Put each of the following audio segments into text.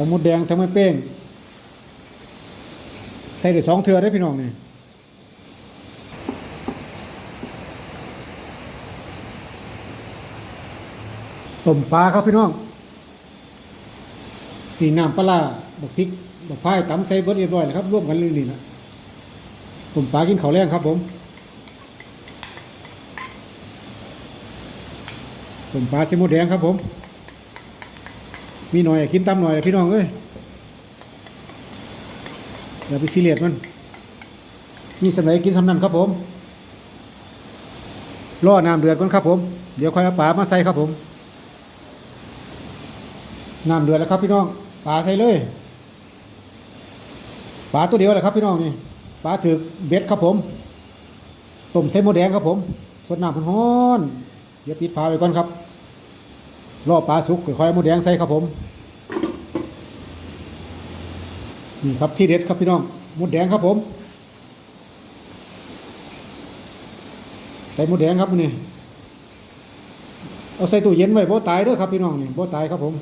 ทั้งมดแดงทั้งไม่เป้ง ใส่ได้สองเทือได้พี่น้องนี่ต้มปลาครับพี่น้องนี่น้ำปลาบักพริกบักพายตำใส่เบิดเรียบร้อยแล้วครับร่วมกันเลยนี่นะต้มปลากินข้าวแรงครับผมต้มปลาใส่หมดแดงครับผม มีหน่อยกินตำหน่อยพี่น้องเอ้ยอย่าไปซีเรียสมันมีสมัยกินสำนันครับผมรอน้ำเดือดก่อนครับผม เดี๋ยวค่อยเอาปลามาใส่ครับผมน้ำเดือดแล้วครับพี่น้องปลาใส่เลยปลาตัวเดียวแหละครับพี่น้องนี่ปลาถือเบ็ดครับผมต้มใส่หมูแดงครับผมสดน้ำมันร้อนเดี๋ยวปิดฝาไว้ก่อนครับ รอปลาสุกค่อยๆหมูแดงใส่ครับผม นี่ครับที่เด็ดครับพี่น้องหมูแดงครับผม ใส่หมูแดงครับนี่เอาใส่ตู้เย็นไว้บ่ตายเด้อครับพี่น้องนี่บ่ตายครับผม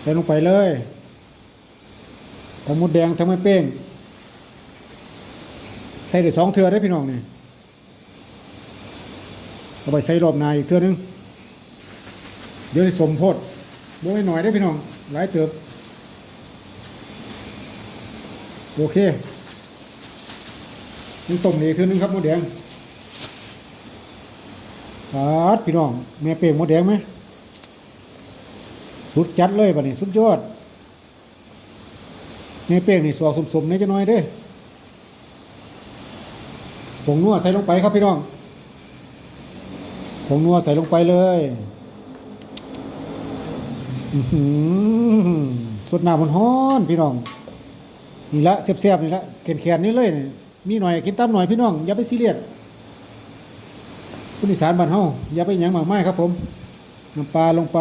ใส่ลงไปเลยทั้งหมดแดงทั้งไม่เป้ง ส่ได้สองเทือได้พี่น้องนี่เอาไปใส่รอบนาอีกเทือนึงเดี๋ยวสิสมโพดบ่ให้หน่อยได้พี่น้องหลายเติบโอเคนี่ต้มนี่คือนึงครับหมดแดงปาดพี่น้องแม่เป่งหมดแดงไหมสุดจัดเลยบัดนี้สุดยอดแม่เป่งนี่สวกสมๆนี่จะน้อยเด้ ผงนัวใส่ลงไปครับพี่น้องผงนัวใส่ลงไปเลยอือหือสดน้ำมันฮ้อนพี่น้องนี่ละเสียบๆนี่ละแขนๆนี่เลยนี่มีหน่อยกินตามหน่อยพี่น้องอย่าไปซีเรียสผู้นิสานบ้านเฮาอย่าไปหยังมากไมายครับ ผมน้ำปลาลงไป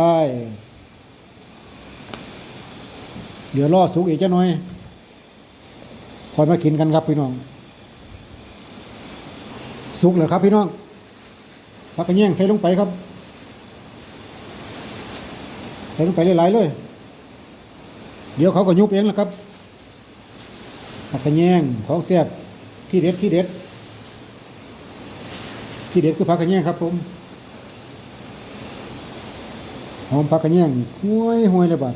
เดี๋ยวรอสุกอีกจ้าหน่อยคอยมากินกันครับพี่น้อง สุกแล้วครับพี่น้องพักกระแยงใส่ลงไปครับ ใส่ลงไปหลายๆเลย เดี๋ยวเขาก็ยุบเองแหละครับผักกระแยงของแซ่บที่เด็ดที่เด็ด ที่เด็ดคือผักกระแยงครับผมหอมผักกระแยงห้วยห้วยเลยบ้าน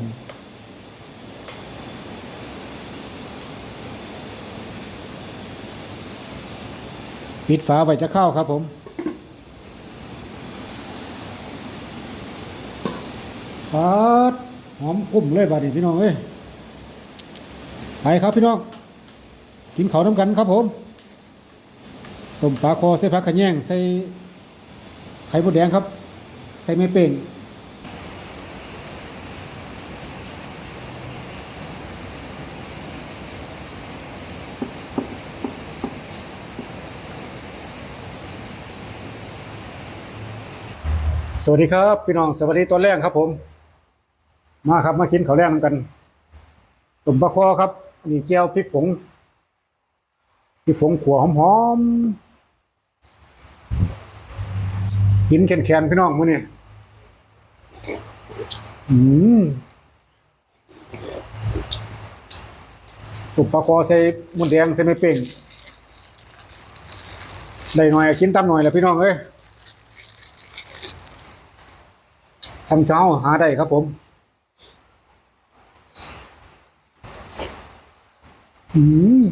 ปิดฝาไว้จะเข้าครับผมปัดหอมกุ่มเลยบาดนี้พี่น้องเอ้ยไปครับพี่น้อง กินเขาน้ำกันครับผมต้มปลาคอใส่ผักขะแยงใส่ไข่มดแดงครับ ใส่ไม่เป่ง วัสดีครับ พี่น้องสวัสดีตอนแรกครับ ผม มาครับมากินข้าวแรงกันต้มปลาคอครับนี่เจียวพริกผงพริกผงขัวหอมๆกินแข็งๆพี่น้องมื้อนี้อืมต้มปลาคอใส่มดแดงใส่ไม่เป่งได้หน่อยกินตามหน่อยแหละพี่น้องเอ้ย ซ้ำเช้าหาได้ครับผมอืม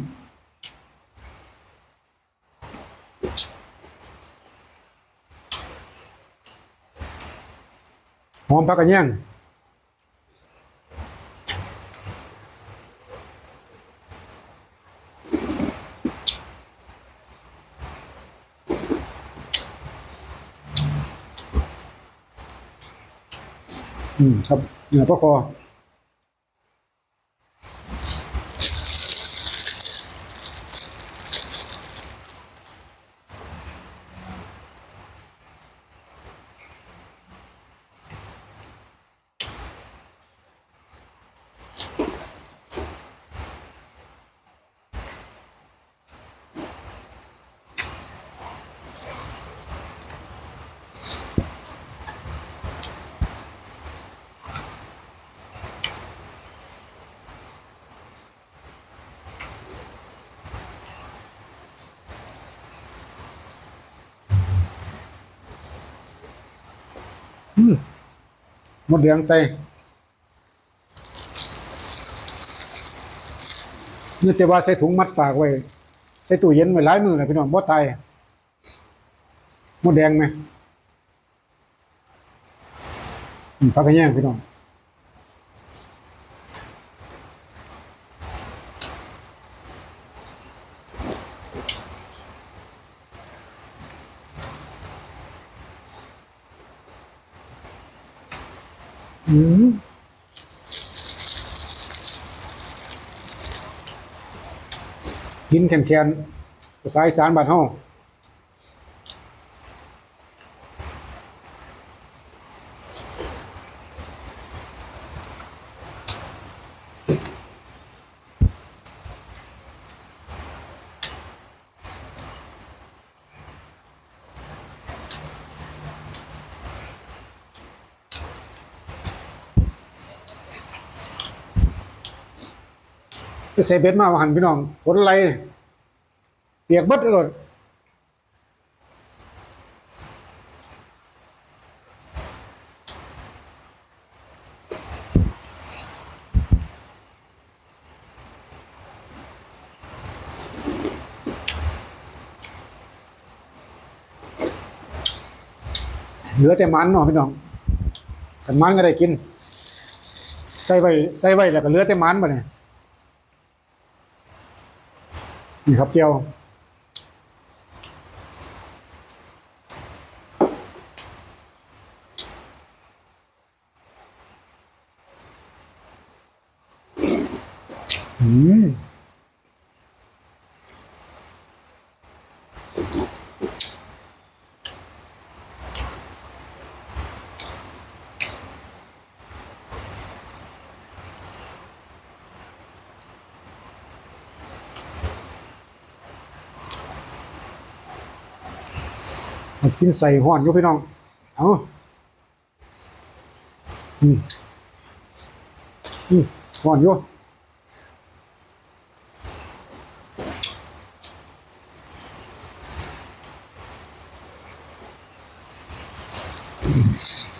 หอมพักกันยัง อืมครับเหนือปลาคออ อืมห มดแดงไตนี่แต่ว่าใส่ถุงมัดปากไว้ ใส่ตู้เย็นไว้หลายมือเลยพี่น้องบ่ตายมดแดงไหมอืมพักกันแย่งพี่น้อง อืมกินแข็งๆภาษาอีสานบ้านเฮา ไปใส่เบ็ดมาหันพี่น้องฝนไหลเปียกเบิดเลยเหลือแต่มันเนาะพี่น้องกันมันก็ได้กิน ใส่ไว้ใส่ไว้แล้วก็เหลือแต่มันบ่เนี่ย นี่ครับเจียวอืม มากินใส่ห่อนอยู่พี่น้อง เอาอืมอืมห่อนอยู่อืม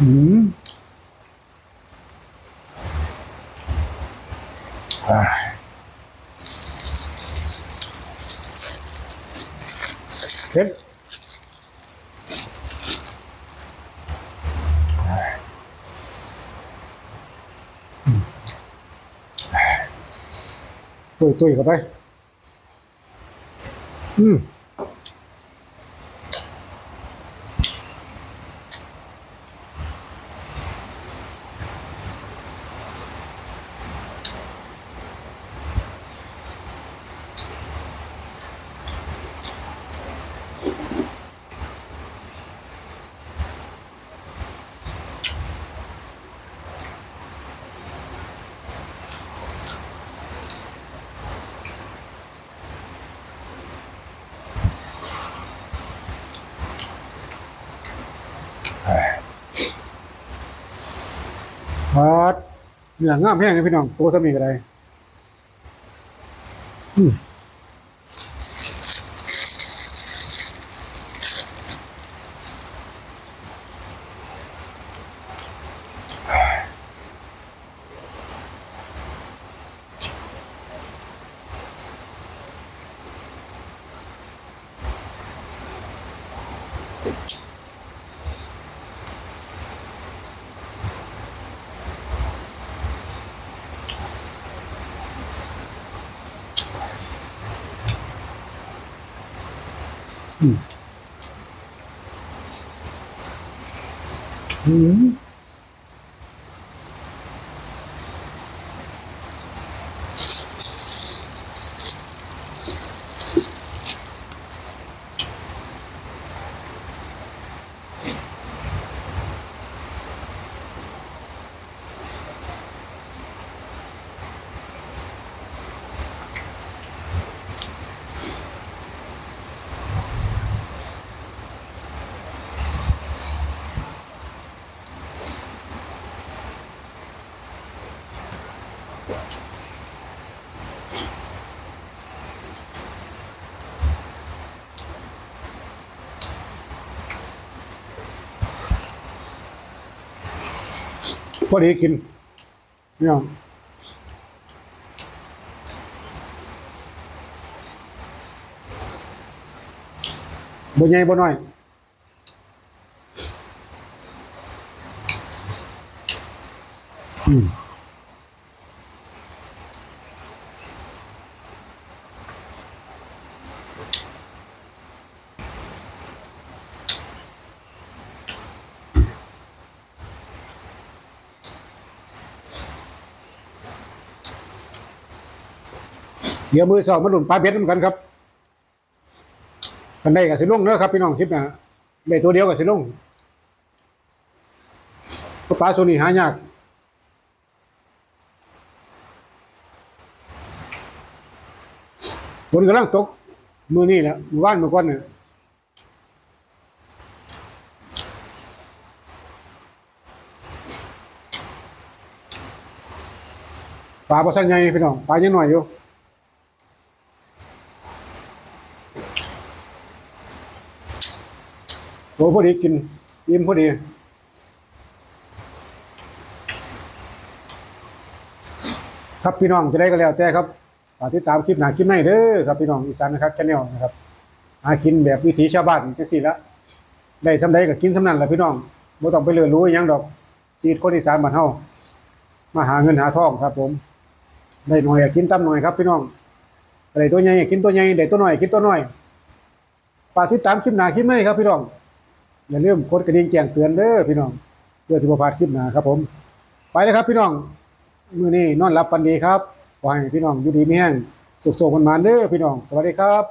อ่าเผ็ดตุยตุยเข้าไป อืม พัด เหนืองามแห้งเลยพี่น้องตัวสมีก็ได้อืม Mm-hmm. พอดีกินเนี่ยบนใหญ่บนน้อยอืม ดี๋ยวมือสองมาหลุนปลาเพชรเหมือนกันครับกันได้กับสิลุงเนอะครับพี่น้องคลิปนะได้ตัวเดียวกับสิลงปลาโซนี่หายากฝนกำลังตก มือนี่แหละมือว่านมือก้อนเนี่ยปลาปลาสังไงพี่น้องปลายังหน่อยอยู่ โอ้พอดีกินอิ่มพอดีครับพี่น้องจะได้ก็แล้วแต่ครับฝากติดตามคลิปหนาคลิปในเด้อครับพี่น้องอีสานนะครับชแนลนะครับหากินแบบวิถีชาวบ้านจังซี่ละได้สำใดก็กินสำนั้นแหละพี่น้องบ่ต้องไปเลือรู้ยังดอกชีวิตคนอีสานบ้านเฮามาหาเงินหาทองครับ ผม ได้หน่อยก็กินตามหน่อยครับ พี่น้องได้ตัวใหญ่ก็กินตัวใหญ่ได้ตัวหน้อยก็กินตัวหน้อยฝากติดตามคลิปหนาคลิปในครับพี่น้อง อย่าลืมกดกระดิ่งแจ้งเตือนเด้อพี่น้องเพื่อสิบ่พลาดคลิปหนาครับผม ไปเลยครับพี่น้องมื้อนี้นอนรับฝันดีครับขอให้พี่น้องอยู่ดีมีแห้งสุขโศกมันมานเด้อพี่น้อง สวัสดีครับ